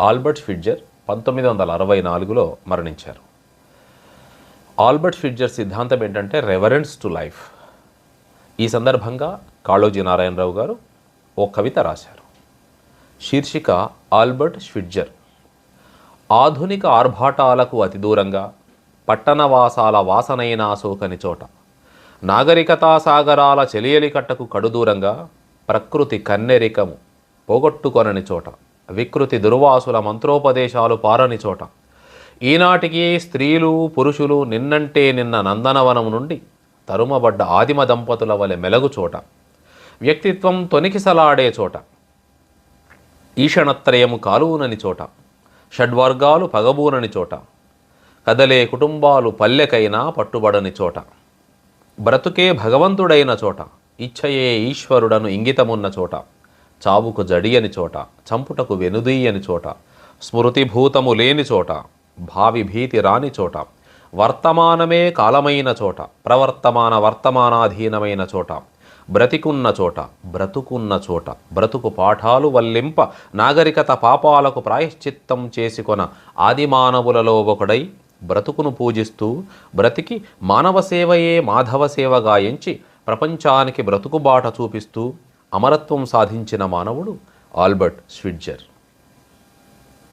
Albert ఫిడ్జర్ పంతొమ్మిది వందల అరవై నాలుగులో మరణించారు. ఆల్బర్ట్ ఫిడ్జర్ సిద్ధాంతం ఏంటంటే రెవరెన్స్ టు లైఫ్ ఈ సందర్భంగా కాళోజీ నారాయణరావు గారు ఓ కవిత రాశారు. శీర్షిక ఆల్బర్ట్ షిడ్జర్ ఆధునిక ఆర్భాటాలకు అతి దూరంగా పట్టణవాసాల వాసనైన సోకని చోట నాగరికతా సాగరాల చెలియలి కట్టకు కడుదూరంగా ప్రకృతి కన్నెరికము పోగొట్టుకొనని చోట వికృతి దుర్వాసుల మంత్రోపదేశాలు పారని చోట. ఈనాటికి స్త్రీలు పురుషులు నిన్నంటే నిన్న నందనవనం నుండి తరుమబడ్డ ఆదిమ దంపతుల వలె మెలగు చోట. వ్యక్తిత్వం తొనికిసలాడే చోట. ఈషణత్రయము కాలువునని చోట. షడ్వర్గాలు పగబూనని చోట. కదలే కుటుంబాలు పల్లెకైనా పట్టుబడని చోట. బ్రతుకే భగవంతుడైన చోట. ఇచ్చయే ఈశ్వరుడను ఇంగితమున్న చోట. చావుకు జడియని చోట చంపుటకు వెనుదీయని చోట స్మృతిభూతము లేని చోట భావి భీతి రాని చోట వర్తమానమే కాలమైన చోట ప్రవర్తమాన వర్తమానాధీనమైన చోట బ్రతికున్న చోట బ్రతుకున్న చోట బ్రతుకు పాఠాలు వల్లింప నాగరికత పాపాలకు ప్రాయశ్చిత్తం చేసుకొన ఆదిమానవులలో ఒకడై బ్రతుకును పూజిస్తూ బ్రతికి మానవ సేవయే మాధవ సేవగా ఎంచి ప్రపంచానికి బ్రతుకుబాట చూపిస్తూ అమరత్వం సాధించిన మానవుడు ఆల్బర్ట్ స్విడ్జర్.